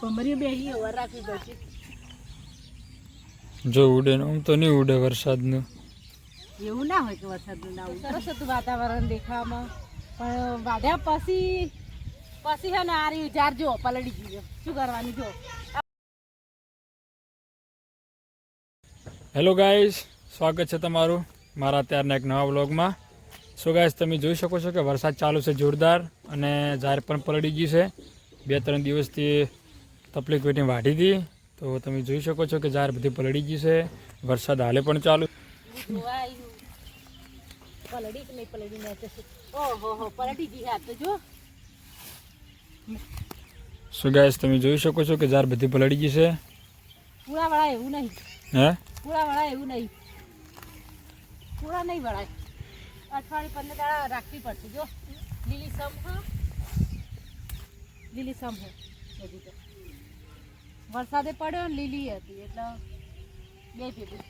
ભમરીઓ બેસી વર રાખવી પડશે જો. ઉડે ને આમ તો નહીં ઉડે વરસાદનું. એવું ના હોય કે વરસાદનું ના સરસ હતું વાતાવરણ દેખાવામાં. પણ વાઢ્યા પછી પછી હે ને આ રહ્યું જાર જો પલડી ગયો. શું કરવાનું જો? હેલો ગાઈસ સ્વાગત છે તમારું મારા અત્યારના એક નવા બ્લોગમાં સો ગાઈસ તમે જોઈ શકો છો કે વરસાદ ચાલુ છે જોરદાર અને ઝાર પણ પલળી ગયું છે. બે ત્રણ દિવસથી તકલીફ કોઈને વાઢી હતી તો તમે જોઈ શકો છો કે ઝાર બધી પલળી ગઈ છે. વરસાદ હાલે પણ ચાલુ. પલળી કે નહીં ઓહો હો પલટી ગઈ હા તો જો સો ગાઈસ તમે જોઈ શકો છો કે ઝાર બધી પલળી ગઈ છે? પૂળા વળાય એવું નહીં. હે? પૂળા વળાય એવું નહીં. પૂળા નહીં વળાય. અઠવાડિયે પંદર દાડા રાખવી પડશે જો. લીલી સમ હ? લીલી સમ હે. બધી તો વરસાદે પડ્યો ને લીલી હતી, એટલે બે ભેગું.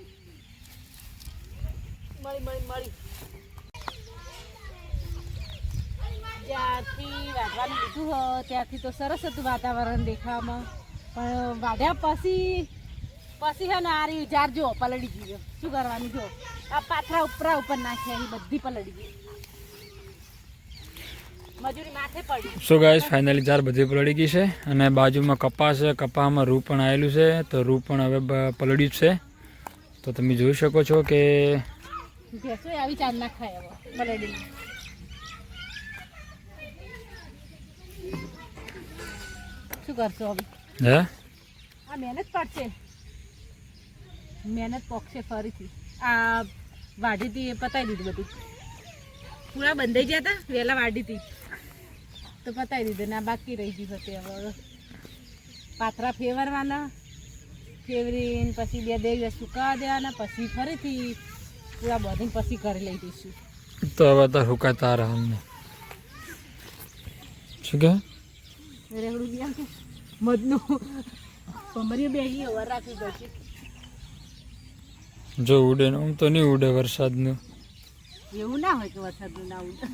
મળી મળી મળી. જ્યારથી વાઢવાનું લીધું હ ત્યારથી તો સરસ હતું વાતાવરણ દેખાવામાં. પણ વાઢ્યા પછી પછી છે ને આ રહ્યું જાર જો, પલળી ગયો. શું કરવાનું જો? આ પાથરા ઉપરા ઉપર નાખ્યા, એ બધી પલળી ગઈ. સો ગાઈસ ફાઇનલી ચાર બધી પલળી ગઈ છે અને બાજુમાં કપા છે કપામાં રૂ પણ આવેલું છે તો રૂ પણ હવે પલળ્યું છે. તો તમે જોઈ શકો છો કે શું કરશો હવે? હે? આ મહેનત પડશે મહેનત પોકશે ફરીથી. આ વાઢીથી એ પતાવી દીધું બધું. પૂરા બંધાઈ ગયા હતા વહેલા વાઢીથી તો પતાવી દીધું ના બાકી રહી ગયું હતી હવે. પાથરા ફેવરવાના. ફેવરીને પછી બે બે દિવસ સુકાવા દેવાના પછી ફરીથી પૂરા બધીને પછી ઘરે લઈ દઈશું તો હવે તો સુકાતા રહે શું કે રેવડું બી મધનું. ભમરીઓ બેસી વર રાખવી પડશે જો ઉડે ને આમ તો નહીં ઉડે વરસાદનું. એવું ના હોય કે વરસાદનું ના ઉડે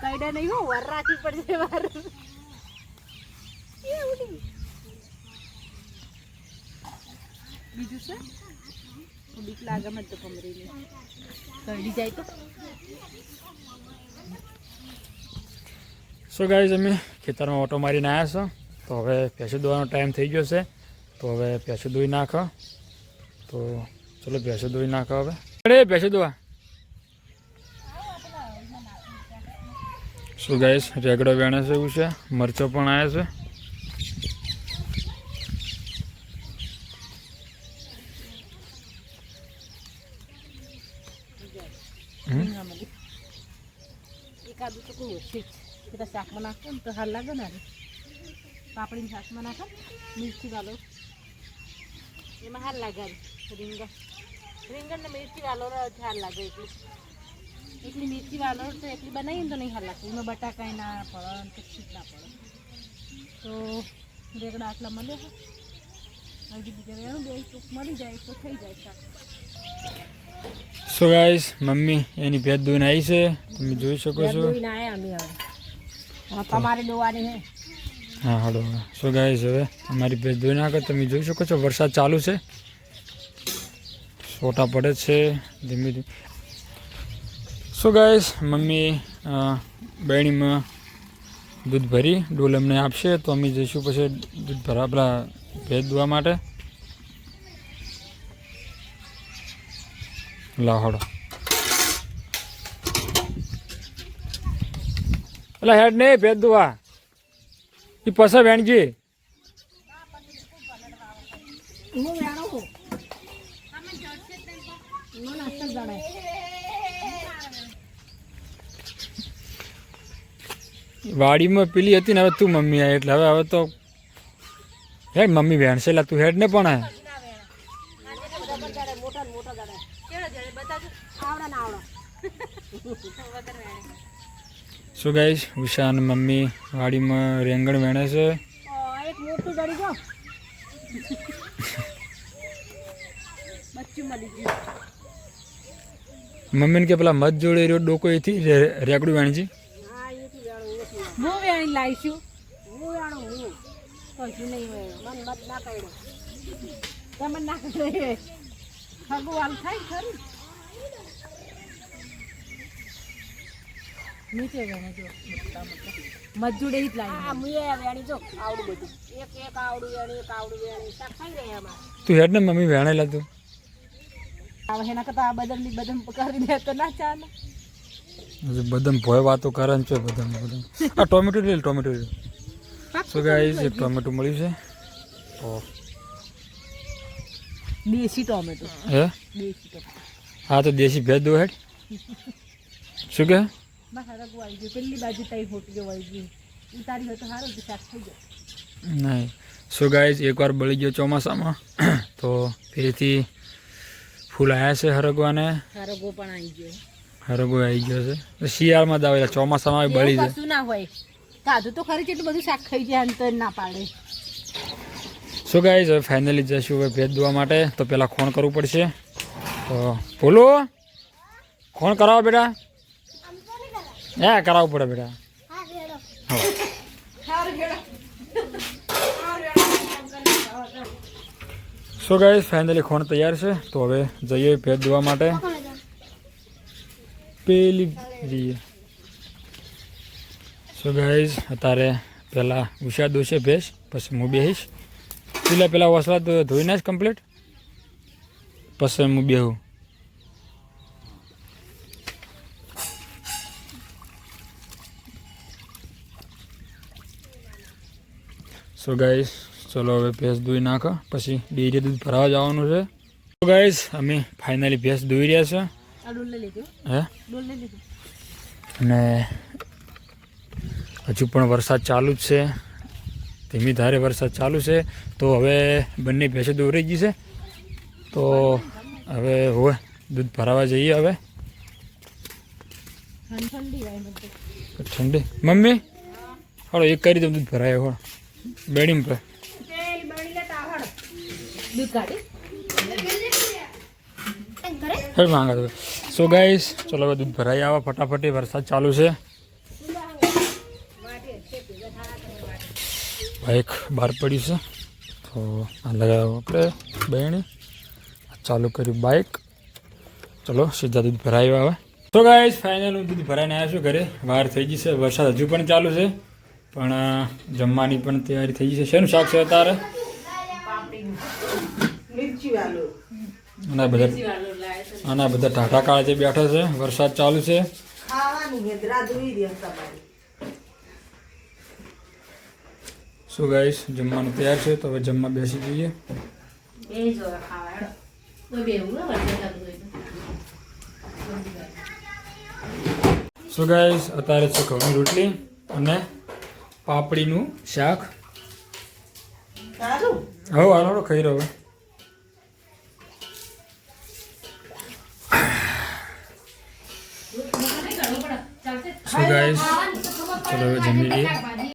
કઈડા નહીં હો વર રાખવી પડશે વાર બીજું છે બીક લાગે મત તો કમરીને કરડી જાય તો. સો ગાઈઝ અમે ખેતરમાં ઓટો મારીને આવ્યા છો. તો હવે ભેંસું દોવાનો ટાઈમ થઈ ગયો છે. તો હવે ભેંસું દોઈ નાખો. તો ચલો ભેંસું દોઈ નાખો હવે. અરે ભેંસો દોવા. શું ગાઈશ રેગડો વેણે છે એવું છે. મરચો પણ આવ્યા છે. શાકમાં નાખો ને તો હાલ લાગે ને. પાપડીને શાકમાં નાખો મિર્ચી વાલો. એમાં હાલ લાગે. રીંગણ રીંગણ. ને મિર્ચી વાલો હાલ લાગે એટલી. એટલી મિર્ચી વાલો તો એટલી બનાવીને તો નહીં હાલ લાગતું. એમાં બટાકા ના પડે ને કશું ના પડે. તો રેગડા આટલા મળે છે. હજી બીજા વેણું બે ચૂક મળી જાય તો થઈ જાય શાક. સો ગાઈસ મમ્મી એની ભેદ દોઈને આવી છે. તમે જોઈ શકો છો. તમારે દોવાની હે હા હાલો સો ગાઈસ હવે અમારી ભેદ દોઈ નાખો તમે જોઈ શકો છો વરસાદ ચાલુ છે. છોટા પડે છે. ધીમે ધીમે સો ગાઈસ મમ્મી બહેણીમાં દૂધ ભરી, ડોલ અમને આપશે, તો અમે જઈશું પછી દૂધ ભરા પેલા ભેદ દોવા માટે. લાહોડો એટલે હેડ નહીં ભેજ દોવા. એ પૈસા વેણજી હું વેણું હું મને અસર જણાય વાડીમાં પેલી હતી ને, હવે તું મમ્મી આવી એટલે હવે હવે તો હેડ મમ્મી વેણશે એટલે તું હેડ ને પણ શું ગાઈશ? ઉષા અને મમ્મી વાડીમાં રેંગણ વેણે છે. મમ્મીને કે પેલા મધ જોડે રહ્યો ડોકો એથી રેકડું વેણજી. હું વેણી લાવીશું હું વેણું હું. કશું નહીં હોય. મન મત ના કર્યો તમે ના કર્યો ભગવાન થાય ખરું. નીચે વેણે જો મજૂડે જ લાવી આ મુએ વેણી જો આવડું બધું. એક એક આવડું વેણી એક આવડું વેણી. શાક ખાઈ રહ્યા એમાં તું હેડ ને મમ્મી વેણેલા તું હવે એના કરતા આ બદામની બદામ કરી દે તો ના ચાલે. બદામ ભોય વાતો કરે ને છો બદમ બદમ આ ટોમેટો લે ટોમેટો લે. શું ગાઈસ એક ટોમેટો મળ્યું છે? તો દેશી ટોમેટો. હે? દેશી ટોમેટો. હા તો દેશી ભેજ દો હેડ. શું કે? બસ હરગું આવી ગયું પેલી બાજુ તઈ ફોટી આવી ઉતારી હોય તો સારું શાક થઈ જાય નહીં. સો ગાઈઝ એકવાર બળી ગયો ચોમાસામાં. તો ફરીથી ફૂલ આવ્યા છે હરગવાને. હરગો પણ આવી ગયો. હરગો આવી ગયો છે. શિયાળમાં જ આવેલા ચોમાસામાં આવી બળી જાય. ના હોય. કાધું તો ખરી કેટલું બધું શાક ખાઈ જાય અંતર ના પાડે. શું ગાઈઝ હવે ફાઇનલી જઈશું હવે ભેજ દોવા માટે. તો પહેલાં ખોણ કરવું પડશે. તો ભૂલો ખોણ કરાવો બેટા. હે કરાવવું પડે બેટા. સો ગાઈઝ ફાઇનલી ખોણ તૈયાર છે. તો હવે જઈએ ભેજ દોવા માટે. પેલી જઈએ. સો ગાઈઝ અત્યારે પહેલાં ઉષા દોશે ભેંસ, પછી હું બેહીશ. પેલા પહેલાં વસલા તો ધોઈ નાખ કમ્પ્લીટ પછી હું બેહું. સો ગાઈસ ચલો હવે ભેંસ ધોઈ નાખો. પછી ડેરી દૂધ ભરાવા જવાનું છે. સો ગાઈસ અમે ફાઇનલી ભેંસ ધોઈ રહ્યા છે. હે? અને હજુ પણ વરસાદ ચાલુ જ છે. ધીમી ધારે વરસાદ ચાલુ છે. તો હવે બંને ભેંસો દોરાઈ ગઈ છે. તો હવે હોય દૂધ ભરાવા જઈએ હવે. ઠંડી મમ્મી? હાલો એક કરી દઉં દૂધ ભરાય હો બેડીમ પર. હવે માંગા સો ગાઈસ ચલો હવે દૂધ ભરાઈ આવા ફટાફટી. વરસાદ ચાલુ છે. બાઇક બહાર પડ્યું છે. તો આ લગાવ્યું આપણે બહેણી. ચાલુ કર્યું બાઇક ચલો સીધા દૂધ ભરાઈ આવે. તો ગાઈસ ફાઇનલ હું દૂધ ભરાઈને આવ્યા છું ઘરે. વાર થઈ ગઈ છે. વરસાદ હજુ પણ ચાલુ છે. પણ જમવાની પણ તૈયારી થઈ ગઈ છે. શેનું શાક છે અત્યારે? અને બધા અને બધા ટાટા કાળે બેઠા છે વરસાદ ચાલુ છે. શું ગાઈશ જમવાનું તૈયાર છે તો હવે જમવા બેસી જઈએ. જો શું ગાઈશ અત્યારે છે ઘઉંની રોટલી અને પાપડીનું શાક. હવે હાલો ખાઈ રહ્યો હવે શું ગાઈસ ચલો હવે જમી લઈએ.